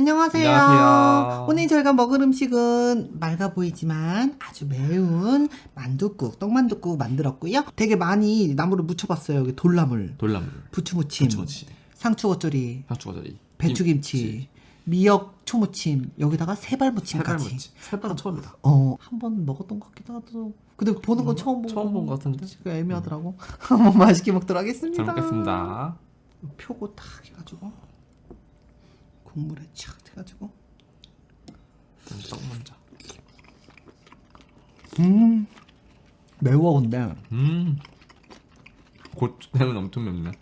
안녕하세요. 안녕하세요. 오늘 저희가 먹을 음식은 맑아 보이지만 아주 매운 만둣국, 떡만둣국 만들었고요. 되게 많이 나물을 묻혀봤어요. 여기 돌나물, 돌나물, 부추무침, 부추무침, 상추겉절이, 상추과자리, 배추김치, 미역 초무침, 여기다가 세발무침까지. 세발무침. 세발은 처음이다. 어, 한 번 먹었던 것 같기도 하고. 근데 보는 건 처음 본 처음 본것 같은데. 그 애매하더라고. 한번 맛있게 먹도록 하겠습니다. 잘 먹겠습니다. 표고 딱 해가지고 국물에 착 해가지고 떡 먼저. 음 매워 근데 음, 고추냉은 엄청 맵네.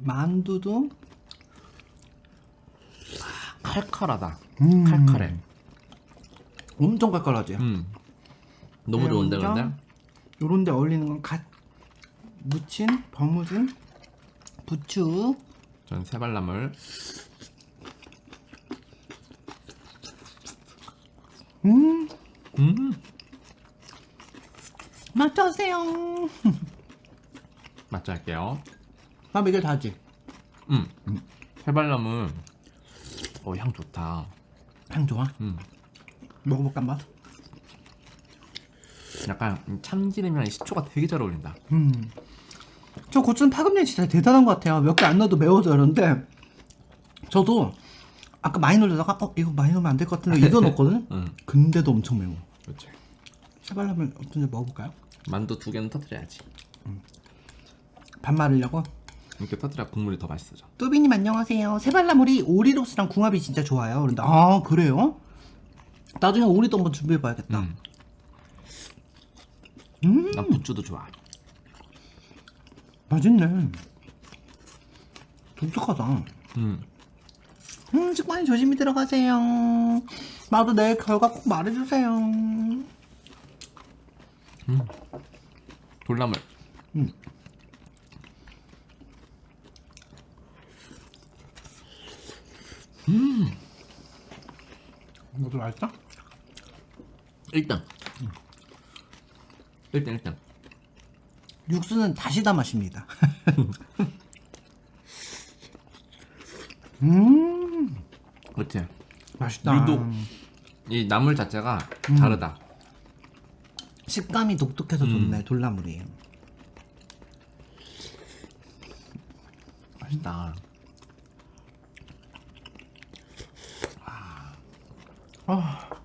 만두도 칼칼하다. 음. 칼칼해. 엄청 깔깔하지 음, 너무 네, 좋은데 먼저 근데. 요런데 어울리는 건 갓 무친 버무진 부추 전 세발나물. 음 음, 맞춰주세요 맛자 할게요. 나 이게 다지 음, 세발나물. 어, 향 좋다. 향 좋아 음, 먹어볼까 맛 약간 참기름이랑 시초가 되게 잘 어울린다. 음. 저 고추는 파급력이 진짜 대단한 것 같아요. 몇 개 안 넣어도 매워서 그런데 저도 아까 많이 넣으다가 어 이거 많이 넣으면 안 될 것 같은데 이거 넣었거든. 음, 근데도 엄청 매워. 그렇지. 해발라면 어떤지 먹어볼까요? 만두 두 개는 터뜨려야지. 밥 말으려고. 이렇게 터뜨려 국물이 더 맛있어져. 뚜비님 안녕하세요. 세발나물이 오리로스랑 궁합이 진짜 좋아요. 그런데 아 그래요? 나중에 오리도 한번 준비해봐야겠다. 음. 음. 난 부추도 좋아. 맛있네. 독특하다. 음. 음, 식빵이 조심히 들어가세요. 나도 내일 결과 꼭 말해주세요. 돌나물. 음. 이것도 맛있다? 1등. 1등 1등. 육수는 다시다 맛입니다. 음, 그렇지. 맛있다. 유독 이 나물 자체가 음. 다르다. 식감이 독특해서 좋네, 돌나물이. 맛있다. 아.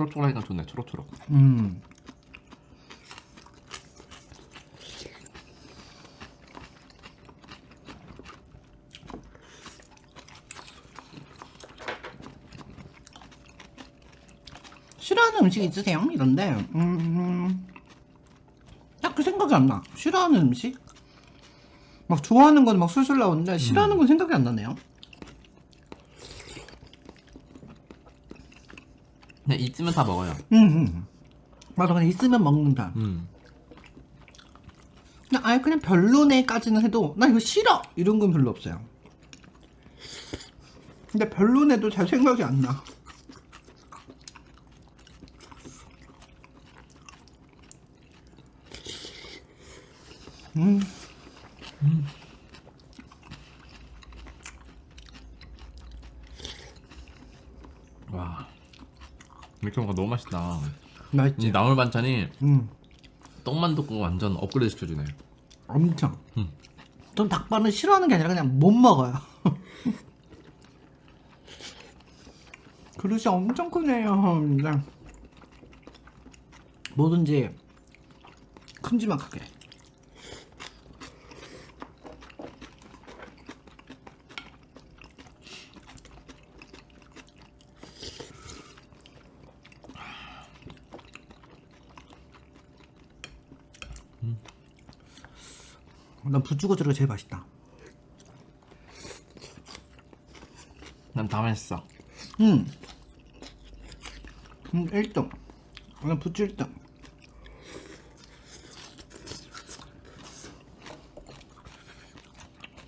초록 초록하니까 좋네. 초록 초록. 음. 싫어하는 음식 있으세요? 이런데 음, 딱 그 생각이 안 나. 싫어하는 음식? 막 좋아하는 건 막 술술 나오는데 싫어하는 건 생각이 안 나네요. 그냥 있으면 다 먹어요. 음, 음. 맞아, 그냥 있으면 먹는다. 음. 그냥 아예 그냥 별로네까지는 해도 나 이거 싫어 이런 건 별로 없어요. 근데 별로네도 잘 생각이 안 나. 음. 와. 먹으니까 너무 맛있다. 이 맛있지. 나물 반찬이 음. 떡만둣국 완전 업그레이드 시켜주네. 엄청. 음. 전 닭발은 싫어하는 게 아니라 그냥 못 먹어요. 그릇이 엄청 크네요. 진짜. 뭐든지 큼지막하게. 난 부추고추가 제일 맛있다. 난 다 맛있어. 음. 음, 1등. 난 부추 1등.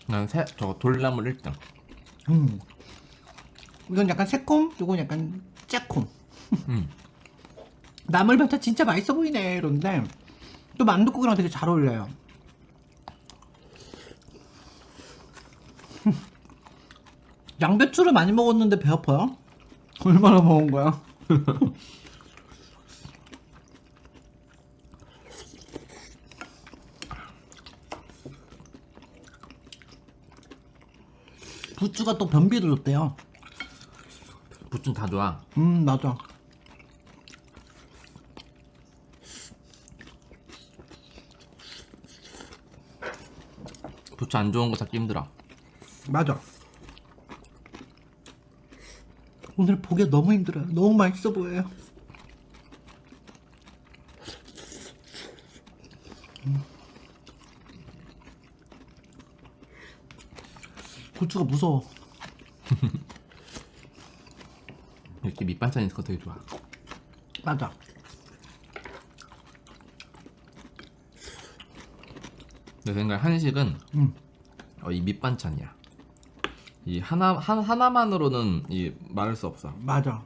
난 새, 저거 돌나물 1등. 음. 이건 약간 새콤, 이건 약간 째콤. 음. 나물 반찬 진짜 맛있어 보이네 이런데 또 만둣국이랑 되게 잘 어울려요. 양배추를 많이 먹었는데 배 아파요? 얼마나 먹은 거야? 부추가 또 변비도 좋대요. 부추는 다 좋아. 음 맞아. 부추 안 좋은 거 찾기 힘들어. 맞아. 오늘 보기 너무 힘들어요. 너무 맛있어 보여요. 음. 고추가 무서워. 이렇게 밑반찬 있을 거 되게 좋아. 맞아. 내 생각에 한식은 음. 어, 이 밑반찬이야. 이 하나 한 하나만으로는 이 말할 수 없어. 맞아.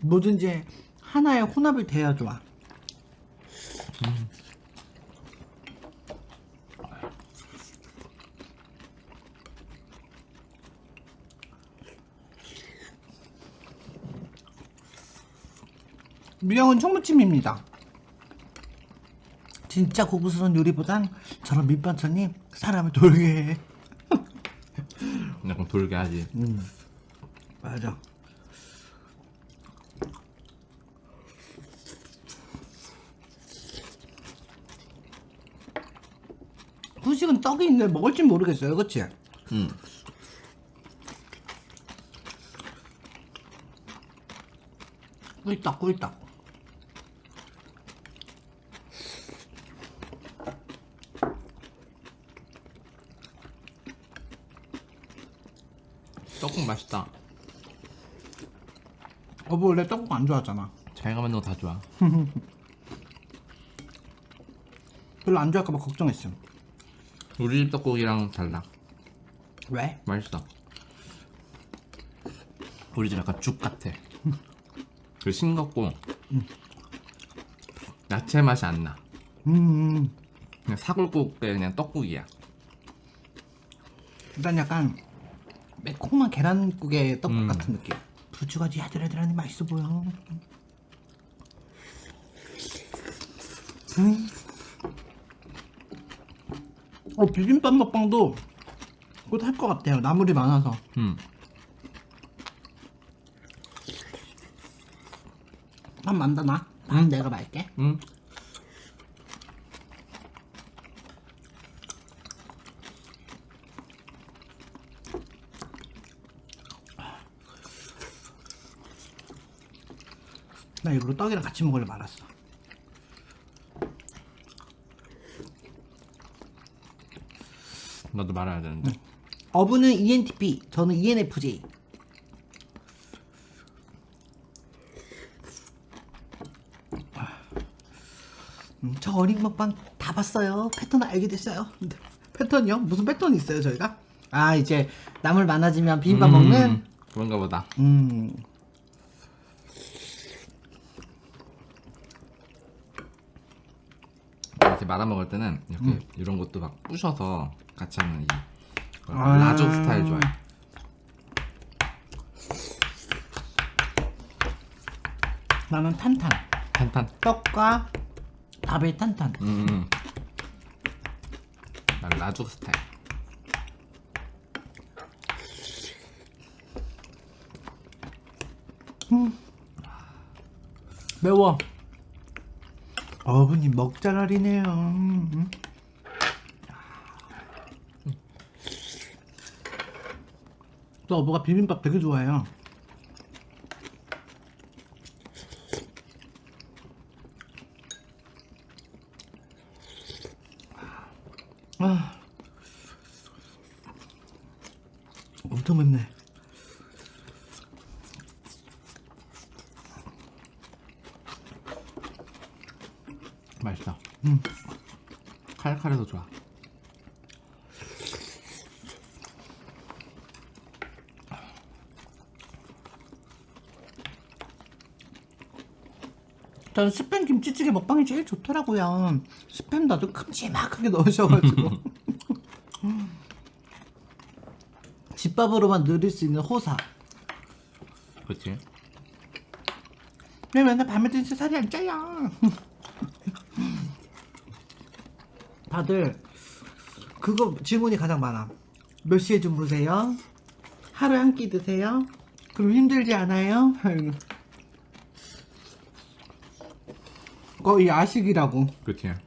뭐든지 하나의 혼합을 돼야 좋아. 미역은 청무침입니다. 진짜 고급스러운 요리보단 저런 밑반찬이 사람을 돌게 해. 약간 돌게 하지. 맞아. 후식은 떡이 있는데 먹을진 모르겠어요, 그치? 음. 꿀떡, 꿀떡. 떡국 맛있다. 어부 원래 떡국 안 좋아하잖아. 자기가 만든 거 다 좋아. 별로 안 좋아할까봐 걱정했음. 우리 집 떡국이랑 달라. 왜? 맛있어. 우리 집 약간 죽 같아. 그 싱겁고 야채 맛이 안 나. 음, 그냥 사골국에 그냥 떡국이야. 일단 약간 매콤한 계란국의 떡국 음. 같은 느낌. 부추가 야들야들하니 맛있어 보여. 음. 어, 비빔밥 먹방도 곧할것 같아요. 나물이 많아서. 음. 밥 만다 나? 밥 내가 말게. 음. 나 일부러 떡이랑 같이 먹으려 말았어. 나도 말해야 되는데. 어부는 ENTP, 저는 ENFJ. 음, 저 어린 먹방 다 봤어요. 패턴 알게 됐어요. 근데 패턴이요? 무슨 패턴이 있어요, 저희가? 아, 이제 나물 많아지면 비빔밥 먹는? 음, 그런가 보다. 음. 이렇게 말아 먹을 때는 이렇게 이런 것도 막 부셔서 같이 하는 이 아. 라조 스타일 좋아해. 나는 탄탄. 탄탄. 떡과 밥의 탄탄. 음. 음. 난 라조 스타일. 매워. 어부님 먹잘알이네요. 음. 또 어부가 비빔밥 되게 좋아해요. 아, 엄청 맵네. 칼칼해서 좋아. 전 스팸 김치찌개 먹방이 제일 좋더라고요. 스팸 나도 큼지막하게 넣으셔가지고. 집밥으로만 누릴 수 있는 호사. 그렇지 왜 맨날 밤에 드니까 살이 안 쪄요. 다들 그거 질문이 가장 많아. 몇 시에 주무세요? 하루에 한끼 드세요? 그럼 힘들지 않아요? 거의 야식이라고. 그렇지. 어,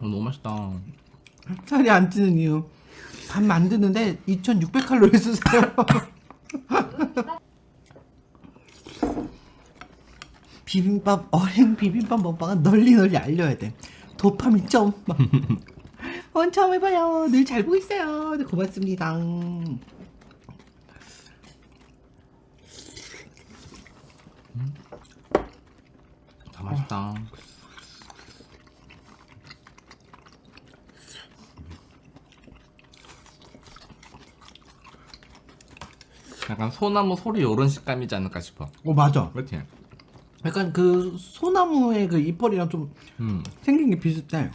너무 맛있다. 살이 안 찌는 이유. 밥 만드는데 2,600 칼로리 쓰세요. 비빔밥 어행 비빔밥 먹방은 널리 널리 알려야 돼. 도파민 점. 원 처음 해봐요. 늘 잘 보고 있어요. 네, 고맙습니다. 다 맛있다. 약간 소나무 소리 이런 식감이지 않을까 싶어. 어 맞아. 그렇지. 약간 그 소나무의 그 이빨이랑 좀 음. 생긴 게 비슷해.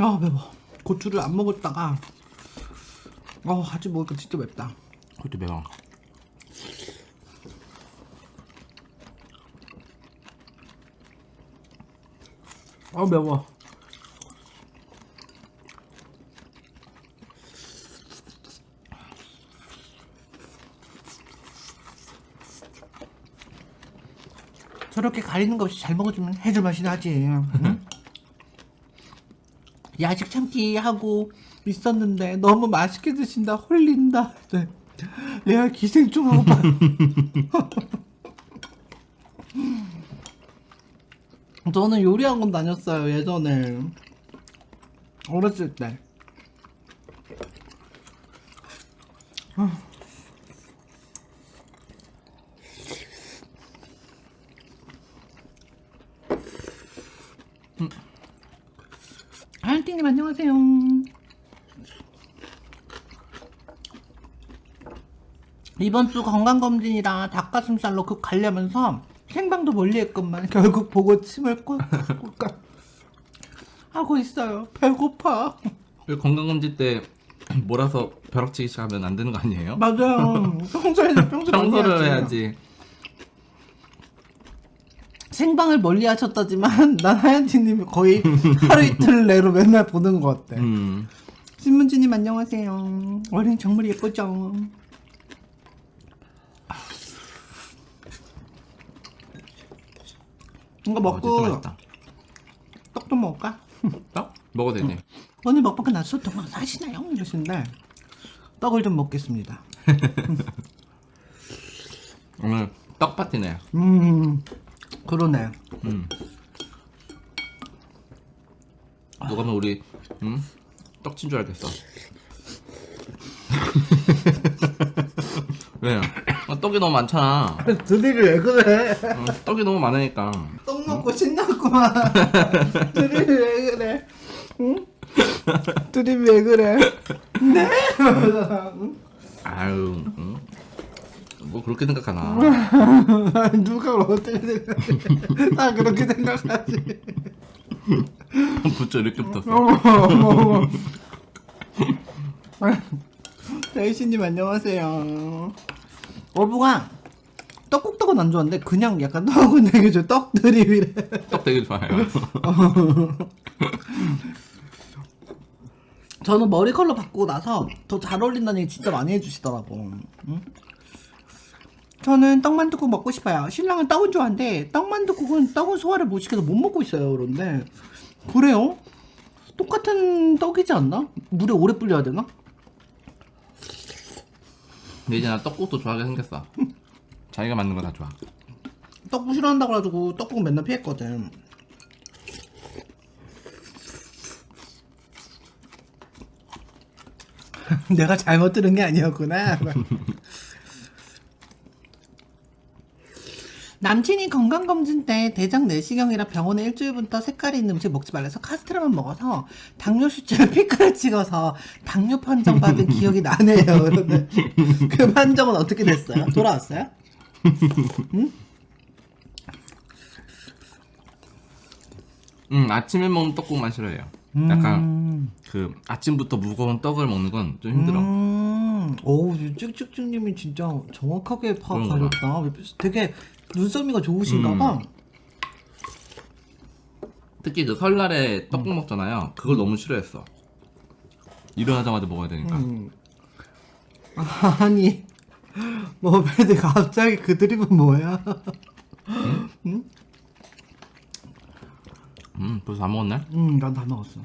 야 매워. 고추를 안 먹었다가 어 같이 먹으니까 진짜 맵다. 그것도 매워. 아 매워. 저렇게 가리는 거 없이 잘 먹어주면 해줄 맛이 나지. 응? 야식 참기 하고 있었는데 너무 맛있게 드신다 홀린다. 네. 레알 기생충하고 봐. 저는 요리학원 다녔어요 예전에. 어렸을 때. 하연팅님 안녕하세요. 이번 주 건강검진이라 닭가슴살로 급 가려면서 생방도 멀리했건만 결국 보고 침을 꼴깍꼴깍 하고 있어요. 배고파. 왜 건강검진 때 몰아서 벼락치기 시작하면 안 되는 거 아니에요? 맞아요. 평소에 평소 많이 청소를 해야지. 생방을 멀리 하셨다지만 난 하얀티님이 거의 하루 이틀 내로 맨날 보는 것 같아. 음. 신문지님 안녕하세요. 어린 정말 예쁘죠. 이거 어, 먹고 맛있다. 떡 좀 먹을까? 떡? 먹어도 되지. 오늘 먹방 끝나서 동안 사시나요? 이러신데 떡을 좀 먹겠습니다. 오늘 떡 파티네. 음 그러네. 음. 누가 보면 우리 음? 떡친 줄 알겠어. 왜요? 아, 떡이 너무 많잖아. 드립이 왜 그래? 어, 떡이 너무 많으니까. 떡 먹고 신났구만. 드립이 왜 그래? 응? 드립이 왜 그래? 네? 아유, 응? 뭐 그렇게 생각하나? 누가 어떻게 생각해? 다 그렇게 생각하지. 부쩍 이렇게 붙었어. 어머 어머 어머. 대희씨님 안녕하세요. 어부가 떡국떡은 안 좋아하는데 그냥 약간 떡은 되게 좋아. 떡 드립이래. 떡 되게 좋아해요. 저는 머리 컬러 바꾸고 나서 더 잘 어울린다는 얘기 진짜 많이 해주시더라고. 응? 저는 떡만둣국 먹고 싶어요. 신랑은 떡은 좋아하는데 떡만둣국은 떡은 소화를 못 시켜서 못 먹고 있어요. 그런데 그래요? 똑같은 떡이지 않나? 물에 오래 불려야 되나? 근데 이제 나 떡국도 좋아하게 생겼어. 자기가 만든 거 다 좋아. 떡국 싫어한다고 해가지고 떡국 맨날 피했거든. 내가 잘못 들은 게 아니었구나. 남친이 건강검진 때 대장 내시경이라 병원에 일주일부터 색깔이 있는 음식 먹지 말라서 카스테라만 먹어서 당뇨 수치를 피크를 찍어서 당뇨 판정 받은 기억이 나네요. 그런데 그 판정은 어떻게 됐어요? 돌아왔어요? 음 아침에 먹는 떡국만 싫어해요. 약간 음. 그 아침부터 무거운 떡을 먹는 건 좀 힘들어. 음. 오, 찍찍찍님이 진짜 정확하게 파악하셨다. 되게 눈썰미가 좋으신가 봐. 음. 특히 그 설날에 떡국 먹잖아요. 그걸 너무 싫어했어. 일어나자마자 먹어야 되니까. 음. 아니, 뭐, 근데 갑자기 그 드립은 뭐야? 음 벌써 다 먹었네. 음, 난 다 먹었어.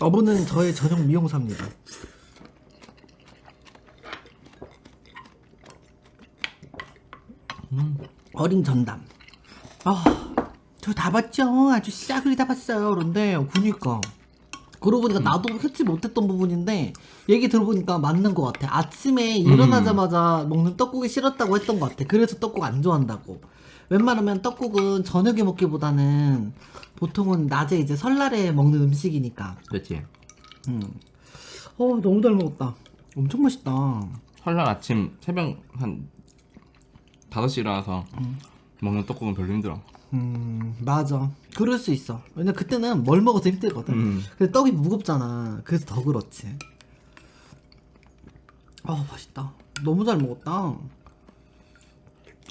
어부는 저의 전용 미용사입니다. 어린 전담. 아, 저 다 봤죠? 아주 싸그리 다 봤어요. 그런데, 그니까. 그러고 보니까 나도 해치 못했던 부분인데, 얘기 들어보니까 맞는 것 같아. 아침에 일어나자마자 먹는 떡국이 싫었다고 했던 것 같아. 그래서 떡국 안 좋아한다고. 웬만하면 떡국은 저녁에 먹기보다는 보통은 낮에 이제 설날에 먹는 음식이니까. 그렇지. 음. 어, 너무 잘 먹었다. 엄청 맛있다. 설날 아침 새벽 한 5시 일어나서 먹는 떡국은 별로 힘들어. 음, 맞아. 그럴 수 있어. 왜냐면 그때는 뭘 먹어도 힘들거든. 음. 근데 떡이 무겁잖아. 그래서 더 그렇지. 아, 맛있다. 너무 잘 먹었다.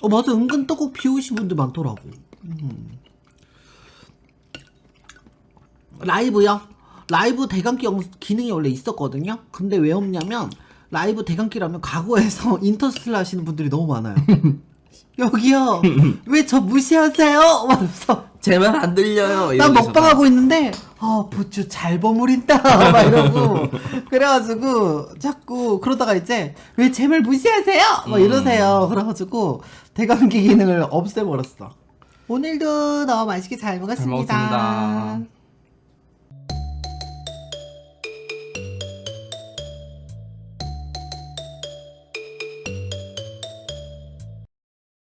어, 맞아. 은근 떡국 비우신 분들 많더라고. 음. 라이브요? 라이브 대감기 영- 기능이 원래 있었거든요? 근데 왜 없냐면, 라이브 대감기라면 과거에서 인터스텔라 하시는 분들이 너무 많아요. 여기요. 왜 저 무시하세요? 막면서 제 말 안 들려요. 난 먹방하고 있는데 아 부추 잘 버무린다 막 이러고 그래가지고 자꾸 그러다가 이제 왜 제 말 무시하세요? 막 이러세요. 그래가지고 대감기 기능을 없애버렸어. 오늘도 너무 맛있게 잘 먹었습니다. 먹었습니다.